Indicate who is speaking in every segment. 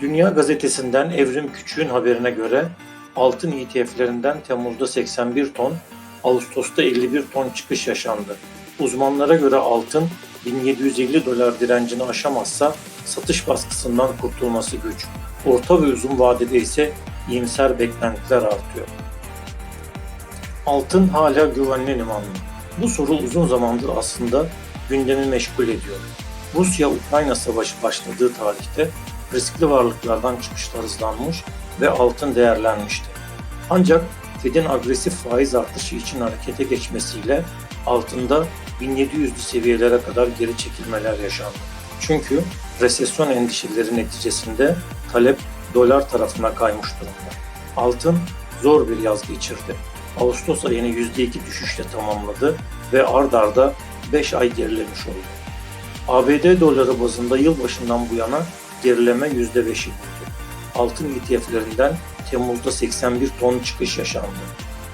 Speaker 1: Dünya Gazetesi'nden Evrim Küçük'ün haberine göre altın ETF'lerinden Temmuz'da 81 ton, Ağustos'ta 51 ton çıkış yaşandı. Uzmanlara göre altın 1750 dolar direncini aşamazsa satış baskısından kurtulması güç. Orta ve uzun vadede ise iyimser beklentiler artıyor. Altın hala güvenli liman mı? Bu soru uzun zamandır aslında gündemi meşgul ediyor. Rusya-Ukrayna savaşı başladığı tarihte riskli varlıklardan çıkışlar hızlanmış ve altın değerlenmişti. Ancak Fed'in agresif faiz artışı için harekete geçmesiyle altında 1700'lü seviyelere kadar geri çekilmeler yaşandı. Çünkü resesyon endişeleri neticesinde talep dolar tarafına kaymış durumda. Altın zor bir yaz geçirdi. Ağustos ayını %2 düşüşle tamamladı ve ard arda 5 ay gerilemiş oldu. ABD doları bazında yılbaşından bu yana gerileme %5'i buldu. Altın ETF'lerinden Temmuz'da 81 ton çıkış yaşandı.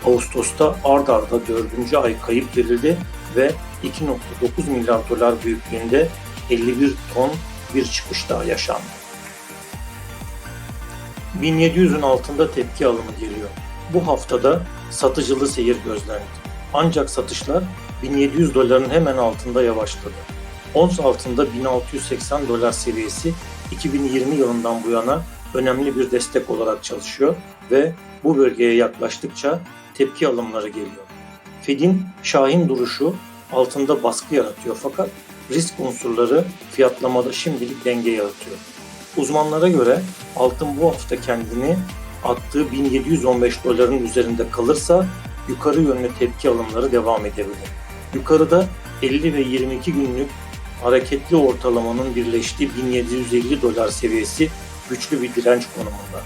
Speaker 1: Ağustos'ta ard arda 4. ay kayıp verildi ve 2.9 milyar dolar büyüklüğünde 51 ton bir çıkış daha yaşandı. 1700'ün altında tepki alımı geliyor. Bu haftada satıcılı seyir gözlendi. Ancak satışlar 1700 doların hemen altında yavaşladı. Ons altında 1680 dolar seviyesi 2020 yılından bu yana önemli bir destek olarak çalışıyor ve bu bölgeye yaklaştıkça tepki alımları geliyor. Fed'in şahin duruşu altında baskı yaratıyor fakat risk unsurları fiyatlamada şimdilik denge yaratıyor. Uzmanlara göre altın bu hafta kendini attığı 1715 doların üzerinde kalırsa yukarı yönlü tepki alımları devam edebilir. Yukarıda 50 ve 22 günlük hareketli ortalamanın birleştiği 1750 dolar seviyesi güçlü bir direnç konumunda.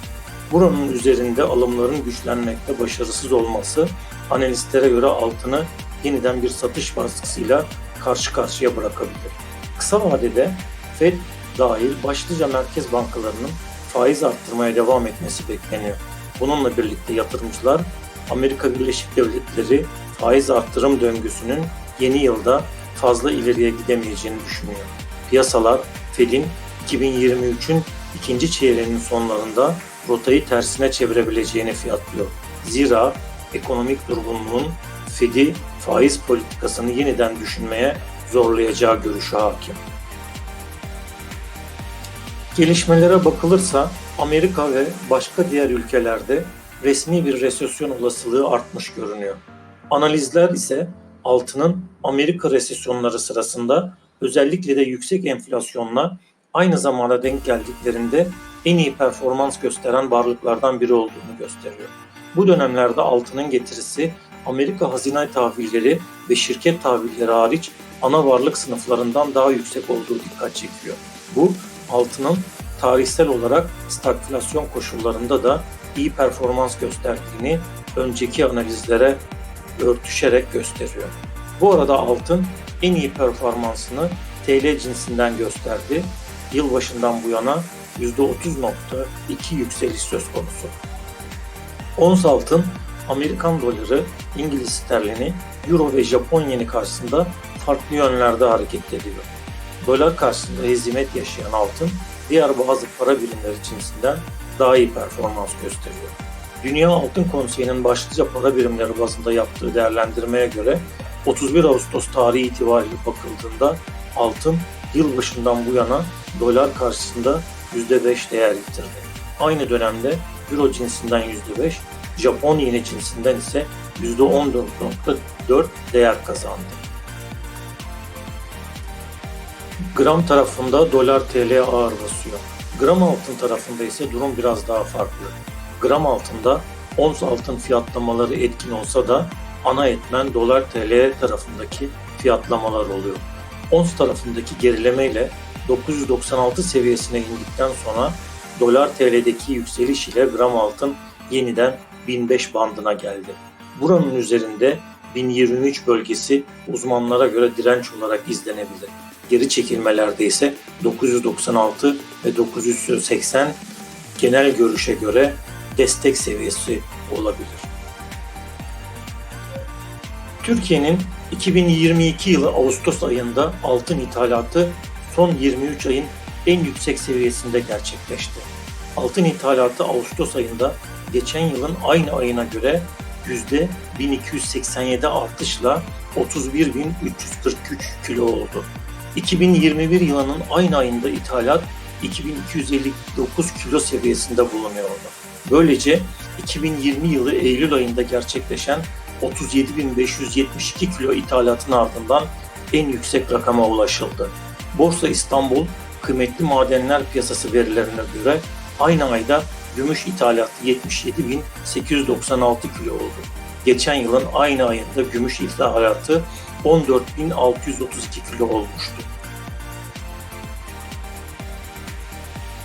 Speaker 1: Buranın üzerinde alımların güçlenmekte başarısız olması analistlere göre altını yeniden bir satış baskısıyla karşı karşıya bırakabilir. Kısa vadede Fed dahil başlıca merkez bankalarının faiz arttırmaya devam etmesi bekleniyor. Bununla birlikte yatırımcılar Amerika Birleşik Devletleri faiz arttırım döngüsünün yeni yılda fazla ileriye gidemeyeceğini düşünüyor. Piyasalar Fed'in 2023'ün ikinci çeyreğinin sonlarında rotayı tersine çevirebileceğini fiyatlıyor. Zira ekonomik durgunluğun Fed'i faiz politikasını yeniden düşünmeye zorlayacağı görüşü hakim. Gelişmelere bakılırsa Amerika ve başka diğer ülkelerde resmi bir resesyon olasılığı artmış görünüyor. Analizler ise altının Amerika resesyonları sırasında özellikle de yüksek enflasyonla aynı zamanda denk geldiklerinde en iyi performans gösteren varlıklardan biri olduğunu gösteriyor. Bu dönemlerde altının getirisi Amerika hazine tahvilleri ve şirket tahvilleri hariç ana varlık sınıflarından daha yüksek olduğu dikkat çekiyor. Bu altının tarihsel olarak stagflasyon koşullarında da iyi performans gösterdiğini önceki analizlere örtüşerek gösteriyor. Bu arada altın en iyi performansını TL cinsinden gösterdi. Yılbaşından bu yana %30.2 yükseliş söz konusu. Ons altın, Amerikan doları, İngiliz sterlini, Euro ve Japon yeni karşısında farklı yönlerde hareket ediyor. Dolar karşısında hezimet yaşayan altın, diğer bazı para birimleri cinsinden daha iyi performans gösteriyor. Dünya Altın Konseyi'nin başlıca para birimleri bazında yaptığı değerlendirmeye göre 31 Ağustos tarihi itibariyle bakıldığında altın yılbaşından bu yana dolar karşısında %5 değer yitirdi. Aynı dönemde Euro cinsinden %5, Japon yeni cinsinden ise %14.4 değer kazandı. Gram tarafında dolar TL ağır basıyor. Gram altın tarafında ise durum biraz daha farklı. Gram altında ons altın fiyatlamaları etkin olsa da ana etmen dolar TL tarafındaki fiyatlamalar oluyor. Ons tarafındaki gerilemeyle 996 seviyesine indikten sonra dolar TL'deki yükseliş ile gram altın yeniden 1005 bandına geldi. Buranın üzerinde 1023 bölgesi uzmanlara göre direnç olarak izlenebilir. Geri çekilmelerde ise 996 ve 980 genel görüşe göre destek seviyesi olabilir. Türkiye'nin 2022 yılı Ağustos ayında altın ithalatı son 23 ayın en yüksek seviyesinde gerçekleşti. Altın ithalatı Ağustos ayında geçen yılın aynı ayına göre yüzde 1287 artışla 31.343 kilo oldu. 2021 yılının aynı ayında ithalat 2259 kilo seviyesinde bulunuyordu. Böylece 2020 yılı Eylül ayında gerçekleşen 37.572 kilo ithalatın ardından en yüksek rakama ulaşıldı. Borsa İstanbul kıymetli madenler piyasası verilerine göre aynı ayda gümüş ithalatı 77.896 kilo oldu. Geçen yılın aynı ayında gümüş ithalatı 14.632 kilo olmuştu.